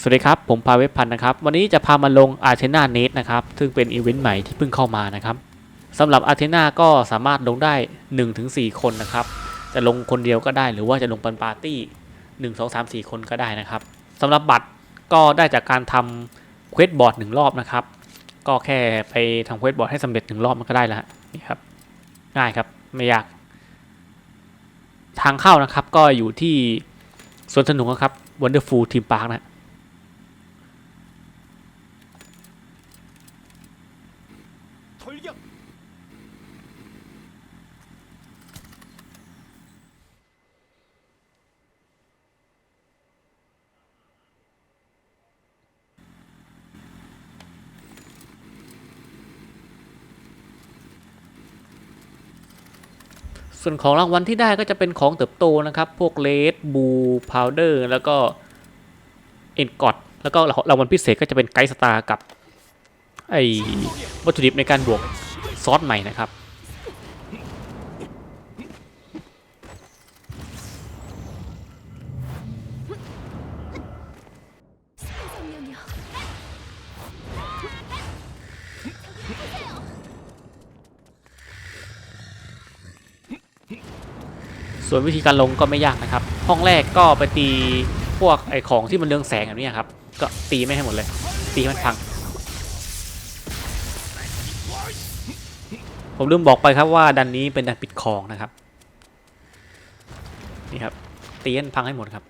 สวัสดีครับ ผมพาเวบพันธ์นะครับ วันนี้จะพามาลง a r t e n a n e t นะครับ ซึ่งเป็นอีเวนต์ใหม่ที่เพิ่งเข้ามานะครับสำหรับ a r t e n a ก็สามารถลงได้ 1-4 คนนะครับ จะลงคนเดียวก็ได้หรือว่าจะลงเป็นปาร์ตี้ 1 2 3 4 คนก็ได้นะครับสำหรับบัตรก็ได้จากการทำเควสบอร์ดหนึ่งรอบนะครับ ก็แค่ไปทำเควสบอร์ดให้สำเร็จหนึ่งรอบมันก็ได้แล้วฮะนี่ครับ ง่ายครับไม่ยาก ทางเข้านะครับก็อยู่ที่สวนสนุกนะครับ Wonderful Theme Park นะ ส่วนของรางวัลที่ได้ก็จะเป็นของเติบโตนะครับ พวกเลดบูพาวเดอร์แล้วก็เอ็นกอดแล้วก็รางวัลพิเศษก็จะเป็นไกด์สตาร์กับไอวัตถุดิบในการบวกซอสใหม่นะครับ ส่วนวิธีการลงก็ไม่ยากนะครับ ห้องแรกก็ไปตีพวกไอของที่มันเรืองแสงแบบนี้ครับ ก็ตีไม่ให้หมดเลย ตีมันพัง ผมลืมบอกไปครับว่าดันนี้เป็นดันปิดคลองนะครับ นี่ครับ ตีมันพังให้หมดครับ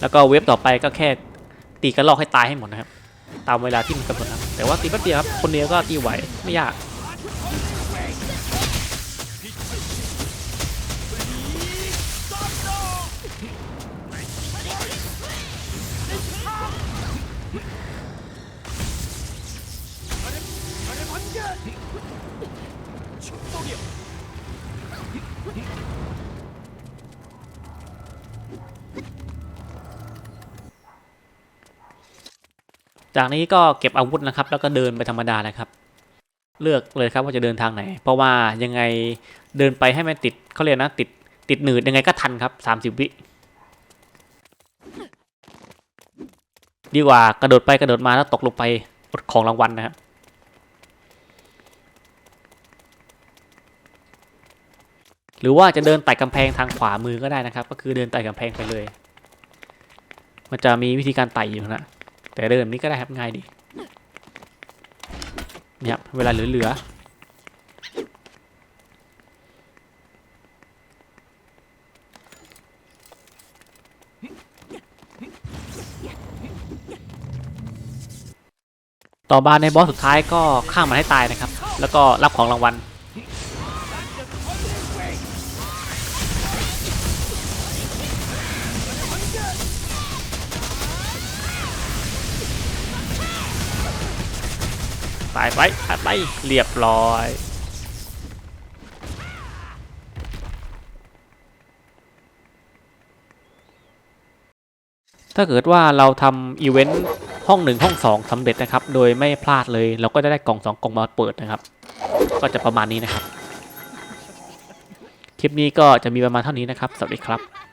แล้วก็เว็บต่อไปก็แค่ตีกระลอกให้ตายให้หมดนะครับ ตามเวลาที่มันกำหนดนะครับแต่ว่าตีแป๊บเดียวครับคนเดียวก็ตีไหวไม่ยาก จากนี้ก็เก็บอาวุธนะครับ แล้วก็เดินไปธรรมดาเลยครับ เลือกเลยครับว่าจะเดินทางไหน เพราะว่ายังไงเดินไปให้มันติดเขาเรียกนะติดติดหนืดยังไงก็ทันครับ 30 วิดีกว่ากระโดดไปกระโดดมาแล้วตกลงไปอดของรางวัลนะครับหรือว่าจะเดินไต่กำแพงทางขวามือก็ได้นะครับ ก็คือเดินไต่กำแพงไปเลย มันจะมีวิธีการไต่อยู่นะ แต่เดินแบบนี้ก็ได้ครับง่ายดีเนี่ยครับเวลาเหลือๆต่อมาในบอสสุดท้ายก็ฆ่ามันให้ตายนะครับ แล้วก็รับของรางวัล ตายไปตายไปเรียบร้อยถ้าเกิดว่าเราทำอีเวนต์ห้องหนึ่งห้องสองสำเร็จนะครับ โดยไม่พลาดเลยเราก็จะได้กล่องสองกล่องมาเปิดนะครับ ก็จะประมาณนี้นะครับ คลิปนี้ก็จะมีประมาณเท่านี้นะครับ สวัสดีครับ